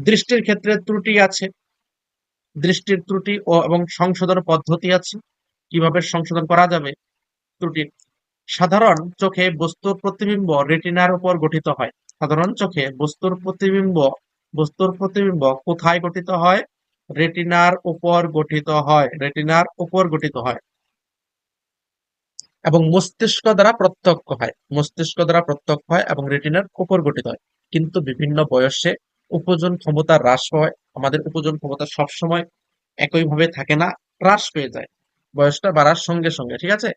দৃষ্টির ক্ষেত্রে ত্রুটি আছে। দৃষ্টির ত্রুটি ও এবং সংশোধন পদ্ধতি আছে। কীভাবে সংশোধন করা যাবে? ত্রুটি। সাধারণ চোখে বস্তুর প্রতিবিম্ব রেটিনার উপর গঠিত হয়। সাধারণ চোখে বস্তুর প্রতিবিম্ব বস্তুর প্রতিবিম্ব কোথায় গঠিত হয়? রেটিনার উপর গঠিত হয়। রেটিনার উপর গঠিত হয়। এবং মস্তিষ্ক দ্বারা প্রত্যক্ষ হয়। মস্তিষ্ক দ্বারা প্রত্যক্ষ হয় এবং রেটিনার উপর গঠিত হয়। কিন্তু বিভিন্ন বয়সে উপজন ক্ষমতা হ্রাস হয়, আমাদের উপজন ক্ষমতা সবসময় একইভাবে থাকে না, হ্রাস পেয়ে যায়। বয়সটা বাড়ার সঙ্গে সঙ্গে, ঠিক আছে?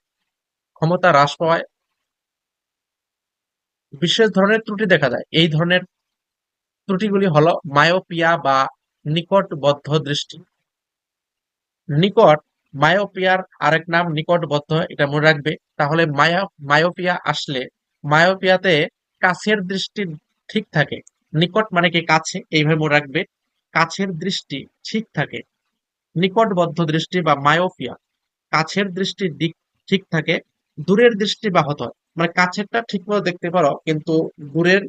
ক্ষমতা হ্রাস পাওয়ায় বিশেষ ধরনের ত্রুটি দেখা যায়। এই ধরনের ত্রুটিগুলি হলো মায়োপিয়া বা নিকটবদ্ধ দৃষ্টি। নিকট, মায়োপিয়ার আরেক নাম নিকটবদ্ধ, এটা মনে রাখবে। তাহলে মায়া, মায়োপিয়া আসলে মায়োপিয়াতে কাছের দৃষ্টি ঠিক থাকে। নিকট মানে কি কাছে? এইভাবে মনে রাখবে। কাছের দৃষ্টি ঠিক থাকে। নিকটবদ্ধ দৃষ্টি বা মায়োপিয়া কাছের দৃষ্টির দিক ঠিক থাকে। দূরের দৃষ্টি ব্যাহত হয়। মানে কাছেরটা ঠিক মতো দেখতে পারো, কিন্তু দূরের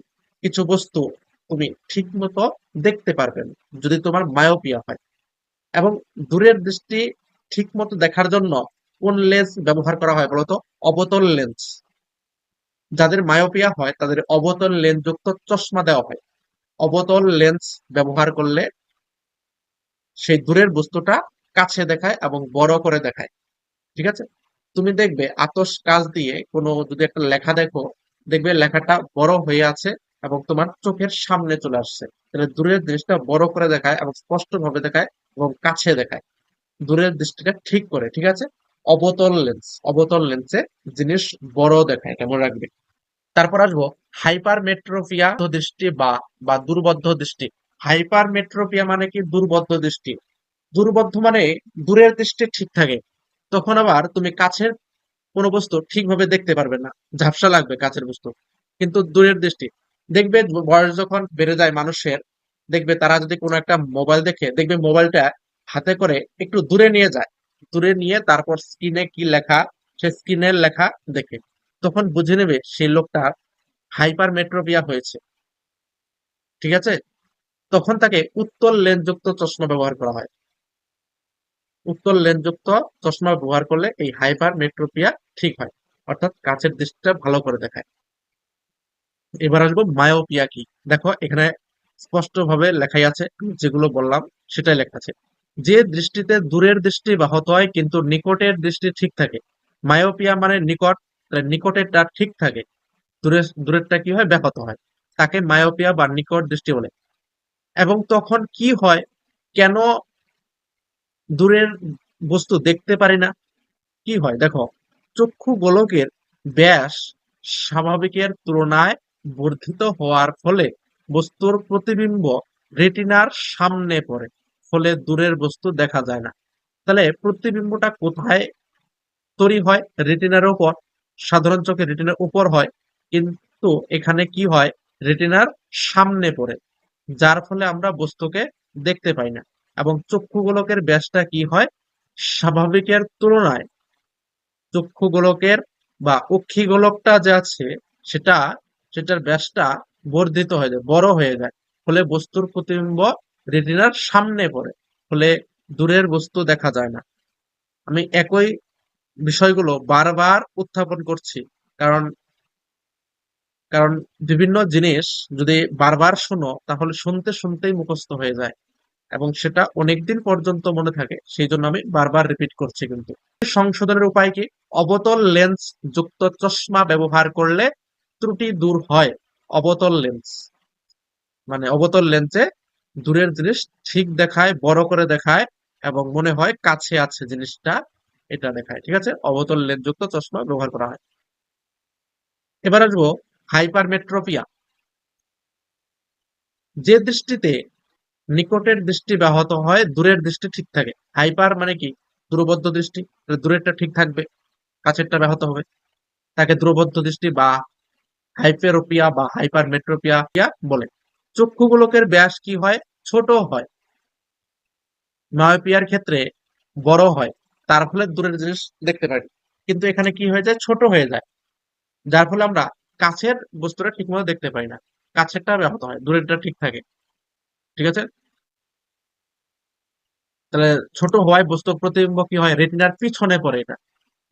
কিছু বস্তু তুমি ঠিক মতো দেখতে পারবে যদি তোমার মায়োপিয়া হয়। এবং দূরের দৃষ্টি ঠিক মতো দেখার জন্য কোন লেন্স ব্যবহার করা হয় বলতো? অবতল লেন্স যাদের মায়োপিয়া হয়, তাদের অবতল লেন্স যুক্ত চশমা দেওয়া হয়। অবতল লেন্স ব্যবহার করলে সেই দূরের বস্তুটা কাছে দেখায় এবং বড় করে দেখায়। ঠিক আছে? তুমি দেখবে আতস কাজ দিয়ে কোনো যদি একটা লেখা দেখো, দেখবে লেখাটা বড় হয়ে আছে এবং তোমার চোখের সামনে চলে আসছে। তাহলে দূরের দৃষ্টিটা বড় করে দেখায় এবং স্পষ্ট ভাবে দেখায় এবং কাছে দেখায়। দূরের দৃষ্টিটা ঠিক করে, ঠিক আছে? অবতল লেন্স, অবতল লেন্সে জিনিস বড় দেখায়, কেমন রাখবে? তারপর আসব হাইপার মেট্রোপিয়া দৃষ্টি বা বা দুর্বদ্ধ দৃষ্টি। হাইপার মেট্রোপিয়া মানে কি? দুর্বদ্ধ দৃষ্টি। দুর্বদ্ধ মানে দূরের দৃষ্টি ঠিক থাকে। তখন আবার তুমি কাছের কোনো বস্তু ঠিকভাবে দেখতে পারবে না। ঝাপসা লাগবে কাছের বস্তু। কিন্তু দূরের দৃষ্টি। দেখবে বয়স যখন বেড়ে যায় মানুষের, দেখবে তারা যদি কোনো একটা মোবাইল দেখে, দেখবে মোবাইলটা হাতে করে একটু দূরে নিয়ে যায়। দূরে নিয়ে তারপর স্ক্রিনে কি লেখা? সে স্ক্রিনের লেখা দেখে। তখন বুঝে নেবে সেই লোকটা হাইপার মেট্রোপিয়া হয়েছে। ঠিক আছে? তখন তাকে উত্তল লেন্সযুক্ত চশমা ব্যবহার করা হয়। উত্তল লেন্সযুক্ত চশমা ব্যবহার করলে এই হাইপার মেট্রোপিয়া ঠিক হয়। অর্থাৎ কাছের দৃষ্টিটা ভালো করে দেখায়। এবার আসব মায়োপিয়া কি? দেখো, এখানে স্পষ্ট ভাবে লেখাই আছে, যেগুলো বললাম, সেটাই লেখা আছে। যে দৃষ্টিতে দূরের দৃষ্টি ব্যাহত হয়, কিন্তু নিকটের দৃষ্টি ঠিক থাকে। মায়োপিয়া মানে নিকট নিকটেরটা ঠিক থাকে। দূরের দূরেরটা কি হয়? ব্যাহত হয়। তাকে মায়োপিয়া বা নিকট দৃষ্টি বলে। এবং তখন কি হয়? কেন দূরের বস্তু দেখতে পারি না? কি হয়? দেখো, চক্ষু গোলকের ব্যাস স্বাভাবিকের তুলনায় বর্ধিত হওয়ার ফলে বস্তুর প্রতিবিম্ব রেটিনার সামনে পড়ে, ফলে দূরের বস্তু দেখা যায় না। তাহলে প্রতিবিম্বটা কোথায় তৈরি হয়? রেটিনার উপর সাধারণ চোখে রেটিনার উপর হয়। কিন্তু এখানে কি হয়? রেটিনার সামনে পড়ে, যার ফলে আমরা বস্তুকে দেখতে পাই না। এবং চক্ষু গোলকের ব্যাসটা কি হয়? স্বাভাবিকের তুলনায় চক্ষু গোলকের বা অক্ষি গোলকটা যে আছে, সেটা, সেটার ব্যাসটা বর্ধিত হয়ে যায়, বড় হয়ে যায়। ফলে বস্তুর প্রতিবিম্ব রেটিনার সামনে পড়ে, ফলে দূরের বস্তু দেখা যায় না। আমি একই বিষয়গুলো বারবার উত্থাপন করছি, কারণ কারণ বিভিন্ন জিনিস যদি বারবার শোনো, তাহলে শুনতে শুনতেই মুখস্থ হয়ে যায়। এবং সেটা অনেকদিন পর্যন্ত মনে থাকে, সেই জন্য আমি বারবার রিপিট করছি কিন্তু। সংশোধনের উপায় কি? অবতল লেন্স যুক্ত চশমা ব্যবহার করলে ত্রুটি দূর হয়। অবতল লেন্স মানে অবতল লেন্সে দূরের জিনিস ঠিক দেখায়, বড় করে দেখায় এবং মনে হয় কাছে আছে জিনিসটা, এটা দেখায়। ঠিক আছে? অবতল লেন্স যুক্ত চশমা ব্যবহার করা হয়। এবার আসব হাইপারমেট্রোপিয়া। যে দৃষ্টিতে নিকটের দৃষ্টি ব্যাহত হয়, দূরের দৃষ্টি ঠিক থাকে। হাইপার মানে কি? দূরবদ্ধ দৃষ্টি। দূরেরটা ঠিক থাকবে, কাছেরটা ব্যাহত হবে। তাকে দূরবদ্ধ দৃষ্টি বা হাইপেরোপিয়া বা হাইপার মেট্রোপিয়া বলে। চক্ষুগুলোকের ব্যাস কি হয়? ছোট হয়। মায়োপিয়ার ক্ষেত্রে বড় হয়। তার ফলে দূরের জিনিস দেখতে পারি কিন্তু এখানে কি হয়ে যায়? ছোট হয়ে যায়। যার ফলে আমরা কাছের বস্তুটা ঠিকমতো দেখতে পাই না। কাছেরটা ব্যাহত হয়, দূরেরটা ঠিক থাকে। ঠিক আছে? তাহলে ছোট হওয়ায় বস্তু প্রতিবিম্ব কি হয়? রেটিনার পিছনে পড়ে এটা।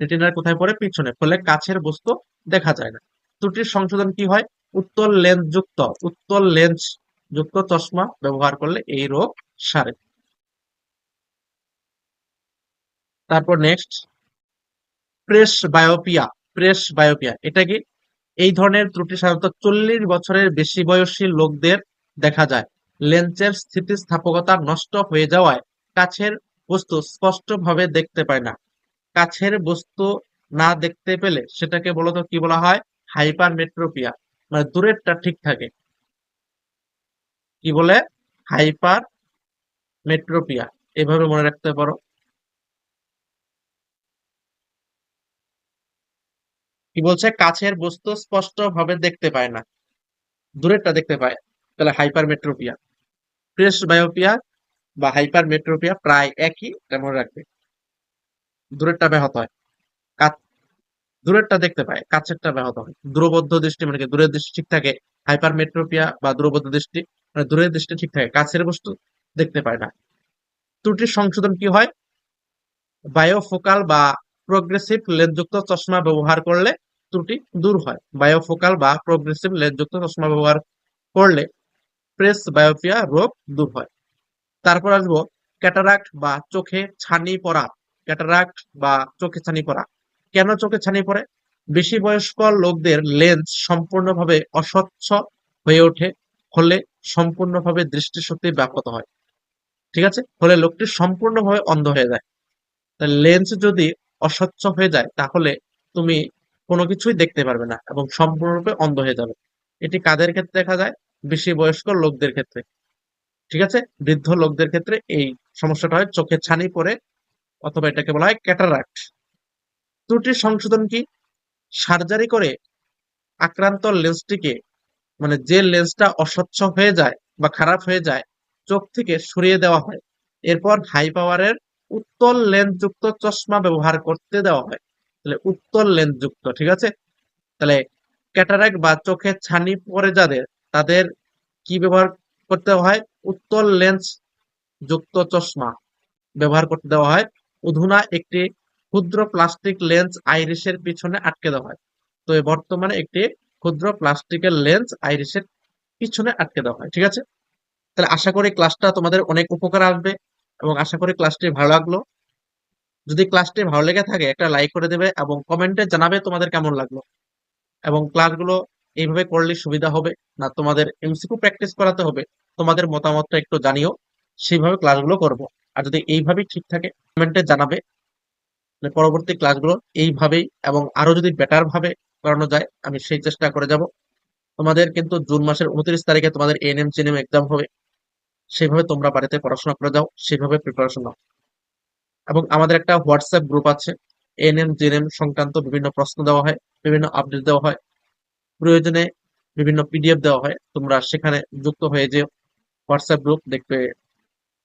রেটিনার কোথায় পড়ে? পিছনে। ফলে কাছের বস্তু দেখা যায় না। ত্রুটির সংশোধন কি হয়? উত্তল লেন্স যুক্ত। উত্তল লেন্স যুক্ত চশমা ব্যবহার করলে এই রোগ সারে। তারপর নেক্সট প্রেস বায়োপিয়া প্রেস বায়োপিয়া এটা কি? এই ধরনের ত্রুটি সাধারণত চল্লিশ বছরের বেশি বয়সী লোকদের দেখা যায়। লেন্সের স্থিতিস্থাপকতা নষ্ট হয়ে যাওয়ায় কাছের বস্তু স্পষ্টভাবে দেখতে পায় না। কাছের বস্তু না দেখতে পেলে সেটাকে বলতো কি বলা হয়? হাইপার মেট্রোপিয়া মানে দূরেরটা ঠিক থাকে। কি বলে? হাইপার মেট্রোপিয়া এভাবে মনে রাখতে পারো। কি বলছে? কাছের বস্তু স্পষ্টভাবে দেখতে পায় না। দূরেরটা দেখতে পায়। তাহলে হাইপার মেট্রোপিয়া প্রেস বায়োপিয়া বা হাইপার মেট্রোপিয়া প্রায় একই মনে রাখবে। দূরেরটা ব্যাহত হয়। দূরেরটা দেখতে পায়, কাছেরটা ব্যাহত হয়। দূরবদ্ধ দৃষ্টি মানে দূরের দৃষ্টি ঠিক থাকে হাইপার মেট্রোপিয়া বা দূরবদ্ধ দৃষ্টি মানে দূরের দৃষ্টি ঠিক থাকে, কাছের বস্তু দেখতে পায় না। ত্রুটির সংশোধন কি হয়? বায়োফোকাল বা প্রোগ্রেসিভ লেন্সযুক্ত চশমা ব্যবহার করলে ত্রুটি দূর হয়। বায়োফোকাল বা প্রোগ্রেসিভ লেন্সযুক্ত চশমা ব্যবহার করলে প্রেস বায়োপিয়া রোগ দূর হয়। তারপর আসব ক্যাটারাক্ট বা চোখে ছানি পড়া। ক্যাটারাক্ট বা চোখে ছানি পড়া। কেন চোখে ছানি পড়ে? বেশি বয়স্ক লোকদের লেন্স সম্পূর্ণভাবে অস্বচ্ছ হয়ে ওঠে ফলে সম্পূর্ণভাবে দৃষ্টিশক্তি ব্যাহত হয়। ঠিক আছে? ফলে লোকটি সম্পূর্ণভাবে অন্ধ হয়ে যায়। লেন্স যদি অস্বচ্ছ হয়ে যায়, তাহলে তুমি কোনো কিছুই দেখতে পারবে না এবং সম্পূর্ণরূপে অন্ধ হয়ে যাবে। এটি কাদের ক্ষেত্রে দেখা যায়? বেশি বয়স্ক লোকদের ক্ষেত্রে। ঠিক আছে? বৃদ্ধ লোকদের ক্ষেত্রে এই সমস্যাটা হয় চোখে ছানি পড়ে অথবা এটাকে বলা হয় ক্যাটারাক্ট। ত্রুটির সংশোধন কি? সার্জারি করে আক্রান্ত লেন্সটিকে মানে যে লেন্সটা অস্বচ্ছ হয়ে যায় বা খারাপ হয়ে যায়, চোখ থেকে সরিয়ে দেওয়া হয়। এরপর হাই পাওয়ারের উত্তল লেন্স যুক্ত চশমা ব্যবহার করতে দেওয়া হয়। তাহলে উত্তল লেন্স যুক্ত ঠিক আছে? তাহলে ক্যাটারাক বা চোখে ছানি পরে যাদের, তাদের কি ব্যবহার করতে হয়? উত্তল লেন্স যুক্ত চশমা ব্যবহার করতে দেওয়া হয়। উধুনা একটি ক্ষুদ্র প্লাস্টিক লেন্স আইরিশের পিছনে আটকে দেওয়া হয়। তো বর্তমানে একটি ক্ষুদ্র প্লাস্টিকের লেন্স আইরিশের পিছনে আটকে দেওয়া হয়, ঠিক আছে? তাহলে আশা করি ক্লাসটা তোমাদের অনেক উপকার আসবে। এবং আশা করি ক্লাসটি ভালো লাগল। যদি ক্লাসটি ভালো লেগে থাকে, একটা লাইক করে দেবে এবং কমেন্টে জানাবে তোমাদের কেমন লাগল। এবং ক্লাসগুলো এইভাবে করলে সুবিধা হবে, না তোমাদের এমসিকিউ প্র্যাকটিস করাতে হবে, তোমাদের মতামতটা একটু জানিও, সেইভাবে ক্লাসগুলো করব। আর যদি এইভাবেই ঠিক থাকে কমেন্টে জানাবে পরবর্তী ক্লাসগুলো এইভাবেই এবং আরও যদি বেটার ভাবে করানো যায়, আমি সেই চেষ্টা করে যাব। তোমাদের কিন্তু জুন মাসের উনত্রিশ তারিখে তোমাদের এনএম চেনএম এক্সাম হবে। সেভাবে তোমরা বাড়িতে পড়াশোনা করে যাও, সেভাবে প্রিপারেশন নাও। এবং আমাদের একটা হোয়াটসঅ্যাপ গ্রুপ আছে এন এনএম জেনএম সংক্রান্ত বিভিন্ন প্রশ্ন দেওয়া হয়, বিভিন্ন আপডেট দেওয়া হয়। প্রয়োজনে বিভিন্ন পিডিএফ দেওয়া হয়, তোমরা সেখানে যুক্ত হয়ে যে হোয়াটসঅ্যাপ গ্রুপ দেখবে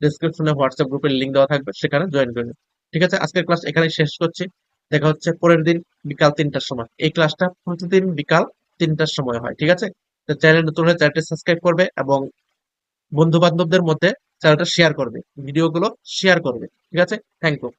ডিসক্রিপশনে হোয়াটসঅ্যাপ গ্রুপের লিঙ্ক দেওয়া থাকবে, সেখানে জয়েন করে ঠিক আছে, আজকের ক্লাস এখানেই শেষ করছি। দেখা হচ্ছে পরের দিন বিকাল তিনটার সময়। এই ক্লাসটা প্রতিদিন বিকাল তিনটার সময় হয়, ঠিক আছে? চ্যানেল নতুন হলে চ্যানেলটি সাবস্ক্রাইব করবে এবং বন্ধু বান্ধবদের মধ্যে চ্যানেলটা শেয়ার করবে ভিডিওগুলো শেয়ার করবে ঠিক আছে? Thank you